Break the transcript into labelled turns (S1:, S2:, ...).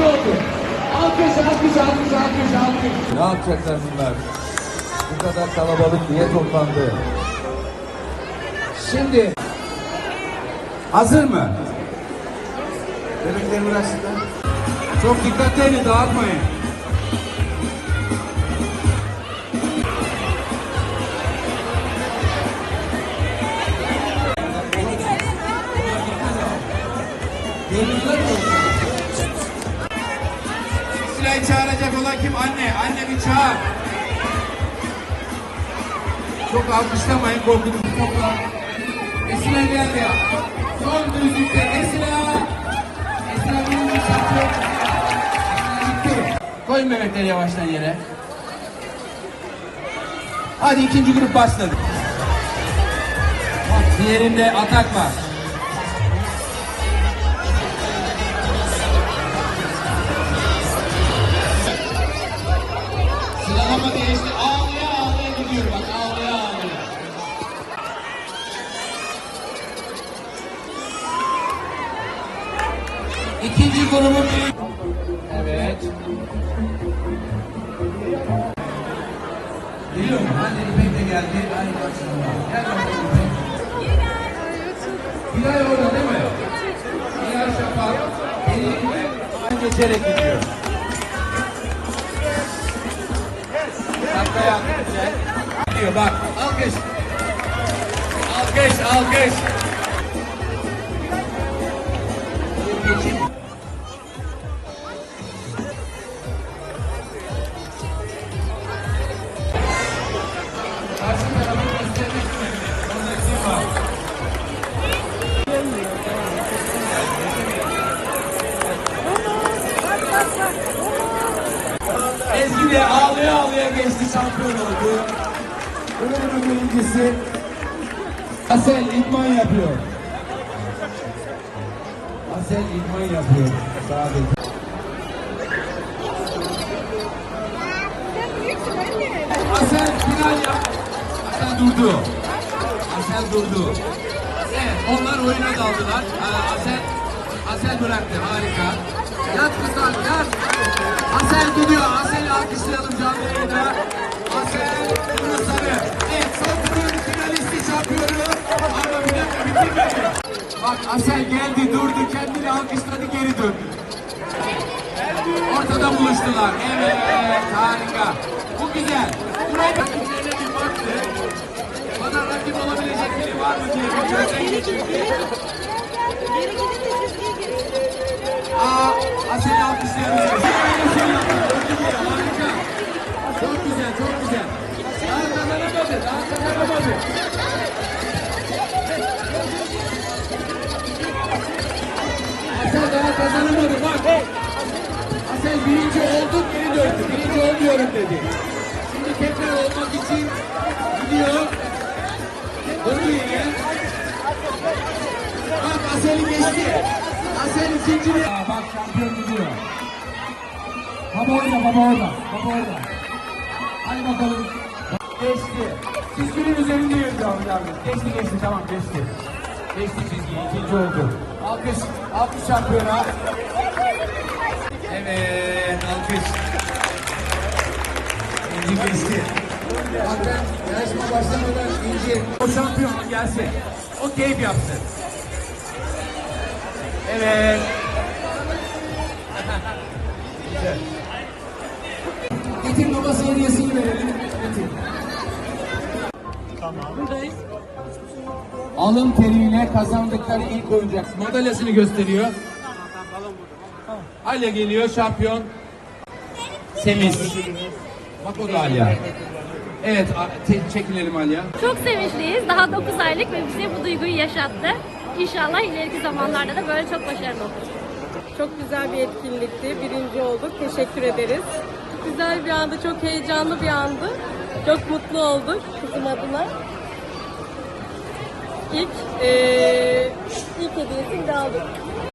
S1: ikinci oldu. Alkış, alkış, alkış, alkış, alkış.
S2: Ne yapacaklar bunlar? Bu kadar kalabalık niye toplandı?
S1: Şimdi hazır mı? Bebekleri bıraksınlar. Çok dikkatli dağıtmayın. Kim? Anne. Anne bir çağır. Çok alkışlamayın korkutucu topla. Esra geldi ya. Son düzlükte Esra. Esra benim şampiyon. Gitti. Koyun bebekleri yavaştan yere. Hadi ikinci grup başladı. Bak diğerinde atak var. İkinci grubun. Evet. Geliyor mu? Hadi İpek de geldi. Hadi maşallah. Gel bakalım İpek. Bilal orada değil mi? Bilal Şafak. Pelin geçerek gidiyor. Yaptı güzel. Gidiyor bak. Alkış. Alkış, alkış. Geçin. De ağlaya ağlaya geçti şampiyon oldu. Grubun birincisi Asel idman yapıyor. Asel idman yapıyor sadece. Asel final yap. Asel durdu. Asel durdu. Evet onlar oyuna daldılar. Aa, Asel Asel bıraktı harika. Yat kızlar yat. Asel gidiyor. Asel'i alkışlayalım canlı yayında. Asel Kırmızı Sarı. Evet son turun finalisti şampiyonu. Ama bir dakika bitirmedi. Bak Asel geldi durdu kendini alkışladı geri döndü. Ortada buluştular. Evet harika. Bu güzel. Buraya rakiplerine bir baktı. Bana rakip olabilecek biri var mı diye bir gözden geçirdi. Aa, Asel'i alkışlayabiliriz. Harika. Çok güzel, çok güzel. Daha kazanamadı, daha kazanamadı. Asel daha kazanamadı, bak. Asel birinci olduk, geri döndü. Birinci olmuyorum dedi. Şimdi tekrar olmak için gidiyor. Döndü yine. Bak Asel'i geçti. Asel ikinci. Aa, bak şampiyon gidiyor. Baba orada, baba orada, baba orada. Hadi bakalım. Geçti. Çizginin üzerinde yürüdü Ahmet abi. Geçti, geçti, tamam geçti. Geçti çizgiyi, ikinci oldu. Alkış, alkış şampiyona. Evet, alkış. İnci geçti. Bak ben yarışma başlamadan İnci o şampiyon gelsin. O keyif yapsın. Evet. Getir babası hediyesini verelim. Getir.
S3: Buradayız.
S1: Alın teriyle kazandıkları ilk oyuncak madalyasını gösteriyor. Alya geliyor şampiyon. Semiz. Bak o da Alya. Evet çekilelim Alya.
S3: Çok sevinçliyiz. Daha 9 aylık ve bize bu duyguyu yaşattı. İnşallah ileriki zamanlarda da böyle çok başarılı olur.
S4: Çok güzel bir etkinlikti. Birinci olduk. Teşekkür ederiz. Güzel bir andı. Çok heyecanlı bir andı. Çok mutlu olduk kızım adına. İlk, eee ilk hediyesini de aldık.